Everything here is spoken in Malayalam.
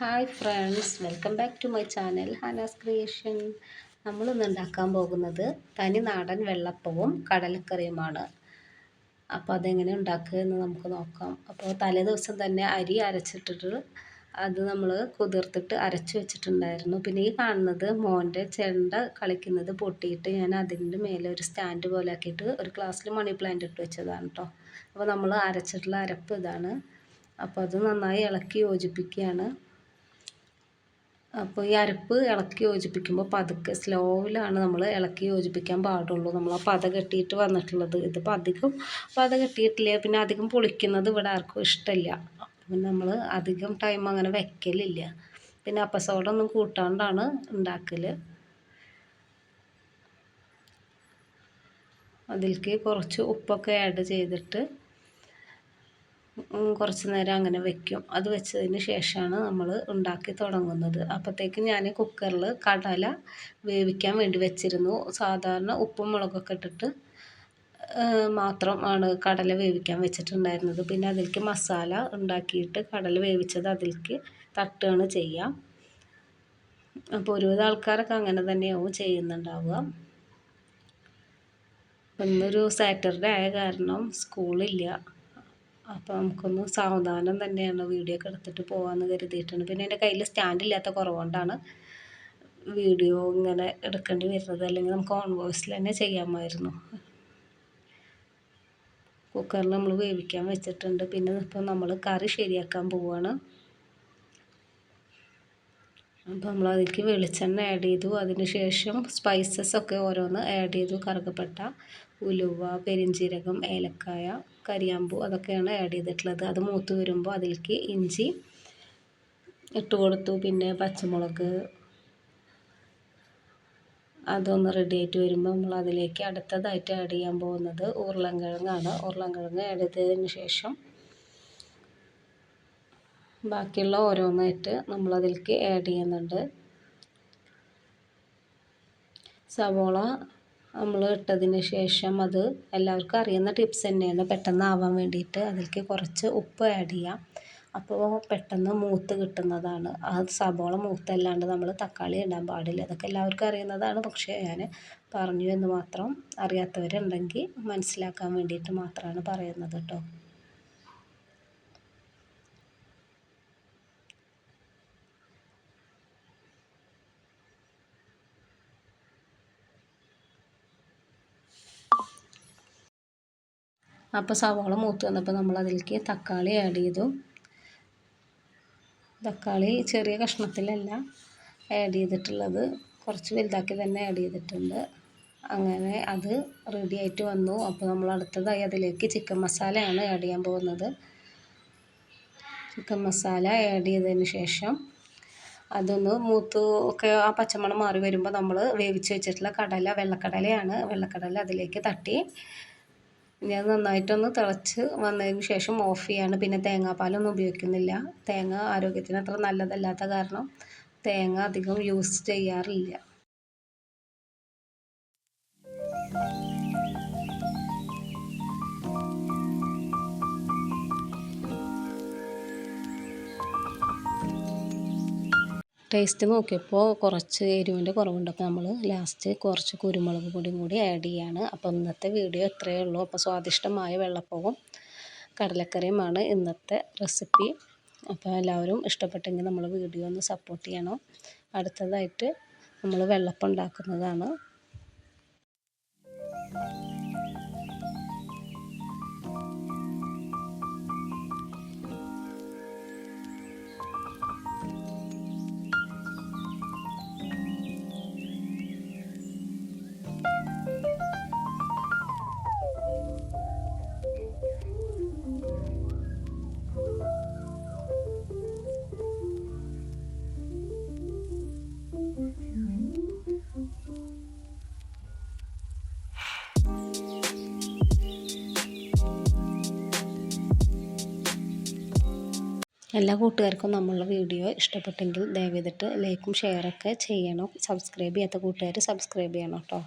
Hi friends welcome back to my channel Hanas creation നമ്മളിന്ന് ഉണ്ടാക്കാൻ പോകുന്നത് തനി നാടൻ വെള്ളപ്പവും കടലക്കറിയുമാണ്. അപ്പോൾ അതെങ്ങനെ ഉണ്ടാക്കുക എന്ന് നമുക്ക് നോക്കാം. അപ്പോൾ തലേ ദിവസം തന്നെ അരി അരച്ചിട്ടിട്ട് അത് നമ്മൾ കുതിർത്തിട്ട് അരച്ചു വെച്ചിട്ടുണ്ടായിരുന്നു. പിന്നെ ഈ കാണുന്നത് മോന്റെ ചെണ്ട കളിക്കുന്നത് പൊട്ടിയിട്ട് ഞാൻ അതിന്റെ മേലെ ഒരു സ്റ്റാൻഡ് പോലെ ആക്കിയിട്ട് ഒരു ഗ്ലാസ്സിൽ മണി പ്ലാന്റ് ഇട്ട് വെച്ചതാണ് കേട്ടോ അപ്പോൾ നമ്മൾ അരച്ചിട്ടുള്ള അരപ്പ് ഇതാണ്. അപ്പോൾ അത് നന്നായി ഇളക്കി യോജിപ്പിക്കുകയാണ്. അപ്പോൾ ഈ അരപ്പ് ഇളക്കി യോജിപ്പിക്കുമ്പോൾ പതുക്കെ സ്ലോവിലാണ് നമ്മൾ ഇളക്കി യോജിപ്പിക്കാൻ പാടുള്ളൂ. നമ്മൾ ആ പത കെട്ടിയിട്ട് വന്നിട്ടുള്ളത്. ഇതിപ്പോൾ അധികം പത കെട്ടിയിട്ടില്ല. പിന്നെ അധികം പൊളിക്കുന്നത് ഇവിടെ ആർക്കും ഇഷ്ടമില്ല പിന്നെ നമ്മൾ അധികം ടൈം അങ്ങനെ വെക്കലില്ല. പിന്നെ അപ്പസോടൊന്നും കൂട്ടാണ്ടാണ് ഉണ്ടാക്കൽ അതിലേക്ക് കുറച്ച് ഉപ്പൊക്കെ ആഡ് ചെയ്തിട്ട് കുറച്ച് നേരം അങ്ങനെ വെക്കും. അത് വെച്ചതിന് ശേഷമാണ് നമ്മൾ ഉണ്ടാക്കി തുടങ്ങുന്നത്. അപ്പോഴത്തേക്ക് ഞാൻ കുക്കറിൽ കടല വേവിക്കാൻ വേണ്ടി വെച്ചിരുന്നു. സാധാരണ ഉപ്പും മുളകൊക്കെ ഇട്ടിട്ട് മാത്രം ആണ് കടല വേവിക്കാൻ വെച്ചിട്ടുണ്ടായിരുന്നത്. പിന്നെ അതിലേക്ക് മസാല ഉണ്ടാക്കിയിട്ട് കടല വേവിച്ചത് അതിലേക്ക് തട്ടുകയാണ് ചെയ്യാം. അപ്പോൾ ഒരുവിധ ആൾക്കാരൊക്കെ അങ്ങനെ തന്നെയാവും ചെയ്യുന്നുണ്ടാവുക. ഇന്നൊരു സാറ്റർഡേ ആയ കാരണം സ്കൂളില്ല. അപ്പോൾ നമുക്കൊന്ന് സാവധാനം തന്നെയാണ് വീഡിയോ ഒക്കെ എടുത്തിട്ട് പോകാമെന്ന് കരുതിയിട്ടാണ്. പിന്നെ എന്റെ കയ്യിൽ സ്റ്റാൻഡ് ഇല്ലാത്ത കുറവുകൊണ്ടാണ് വീഡിയോ ഇങ്ങനെ എടുക്കേണ്ടി വരുന്നത്. അല്ലെങ്കിൽ നമുക്ക് ഓൺ വോയിസിൽ തന്നെ ചെയ്യാമായിരുന്നു. കുക്കറിൽ നമ്മൾ വേവിക്കാൻ വെച്ചിട്ടുണ്ട്. പിന്നെ ഇപ്പം നമ്മൾ കറി ശരിയാക്കാൻ പോവുകയാണ് അപ്പോൾ നമ്മൾ അതിലേക്ക് വെളിച്ചെണ്ണ ആഡ് ചെയ്തു. അതിന് ശേഷം സ്പൈസസ് ഒക്കെ ഓരോന്ന് ആഡ് ചെയ്തു. കറുകപ്പട്ട ഉലുവ പെരിഞ്ചീരകം ഏലക്കായ കരിയാമ്പൂ അതൊക്കെയാണ് ആഡ് ചെയ്തിട്ടുള്ളത്. അത് മൂത്ത് വരുമ്പോൾ അതിലേക്ക് ഇഞ്ചി ഇട്ട് കൊടുത്തു. പിന്നെ പച്ചമുളക് അതൊന്ന് റെഡി ആയിട്ട് വരുമ്പോൾ നമ്മൾ അതിലേക്ക് അടുത്തതായിട്ട് ആഡ് ചെയ്യാൻ പോകുന്നത് ഉരുളൻ കിഴങ്ങാണ് ഉരുളൻ കിഴങ്ങ് ആഡ് ചെയ്തതിന് ശേഷം ബാക്കിയുള്ള ഓരോന്നായിട്ട് നമ്മളതിലേക്ക് ആഡ് ചെയ്യുന്നുണ്ട്. സവോള നമ്മൾ ഇട്ടതിന് ശേഷം അത് എല്ലാവർക്കും അറിയുന്ന ടിപ്സ് തന്നെയാണ്. പെട്ടെന്ന് ആവാൻ വേണ്ടിയിട്ട് അതിലേക്ക് കുറച്ച് ഉപ്പ് ആഡ് ചെയ്യാം. അപ്പോൾ പെട്ടെന്ന് മൂത്ത് കിട്ടുന്നതാണ്. ആ സബോള മൂത്തല്ലാണ്ട് നമ്മൾ തക്കാളി ഇടാൻ പാടില്ല. അതൊക്കെ എല്ലാവർക്കും അറിയുന്നതാണ്. പക്ഷേ ഞാൻ പറഞ്ഞു എന്ന് മാത്രം അറിയാത്തവരുണ്ടെങ്കിൽ മനസ്സിലാക്കാൻ വേണ്ടിയിട്ട് മാത്രമാണ് പറയുന്നത് കേട്ടോ. അപ്പോൾ സവാള മൂത്ത് വന്നപ്പോൾ നമ്മൾ അതിലേക്ക് തക്കാളി ആഡ് ചെയ്തു. തക്കാളി ചെറിയ കഷ്ണത്തിലല്ല ആഡ് ചെയ്തിട്ടുള്ളത്. കുറച്ച് വലുതാക്കി തന്നെ ആഡ് ചെയ്തിട്ടുണ്ട്. അങ്ങനെ അത് റെഡി ആയിട്ട് വന്നു. അപ്പോൾ നമ്മൾ അടുത്തതായി അതിലേക്ക് ചിക്കൻ മസാലയാണ് ആഡ് ചെയ്യാൻ പോകുന്നത്. ചിക്കൻ മസാല ആഡ് ചെയ്തതിന് ശേഷം അതൊന്ന് മൂത്ത് ഒക്കെ ആ പച്ചമണം മാറി വരുമ്പോൾ നമ്മൾ വേവിച്ച് വെച്ചിട്ടുള്ള കടല വെള്ളക്കടലയാണ്. വെള്ളക്കടല അതിലേക്ക് തട്ടി ഇനി അത് നന്നായിട്ടൊന്ന് തിളച്ച് വന്നതിന് ശേഷം ഓഫ് ചെയ്യാണ്. പിന്നെ തേങ്ങാപ്പാലൊന്നും ഉപയോഗിക്കുന്നില്ല. തേങ്ങ ആരോഗ്യത്തിന് അത്ര നല്ലതല്ലാത്ത കാരണം തേങ്ങ അധികം യൂസ് ചെയ്യാറില്ല. ടേസ്റ്റ് നോക്കിയപ്പോൾ കുറച്ച് എരിവിന്റെ കുറവുണ്ട്. അപ്പോൾ നമ്മൾ ലാസ്റ്റ് കുറച്ച് കുരുമുളക് പൊടിയും കൂടി ആഡ് ചെയ്യാണ്. അപ്പോൾ ഇന്നത്തെ വീഡിയോ ഇത്രയേ ഉള്ളൂ. അപ്പോൾ സ്വാദിഷ്ടമായ വെള്ളപ്പവും കടലക്കറിയുമാണ് ഇന്നത്തെ റെസിപ്പി അപ്പോൾ എല്ലാവരും ഇഷ്ടപ്പെട്ടെങ്കിൽ നമ്മൾ വീഡിയോ ഒന്ന് സപ്പോർട്ട് ചെയ്യണം. അടുത്തതായിട്ട് നമ്മൾ വെള്ളപ്പം ഉണ്ടാക്കുന്നതാണ്. എല്ലാ കൂട്ടുകാർക്കും നമ്മളുടെ വീഡിയോ ഇഷ്ടപ്പെട്ടെങ്കിൽ ദയവ് ചെയ്തിട്ട് ലൈക്കും ഷെയറൊക്കെ ചെയ്യണം. സബ്സ്ക്രൈബ് ചെയ്യാത്ത കൂട്ടുകാർ സബ്സ്ക്രൈബ് ചെയ്യണം കേട്ടോ.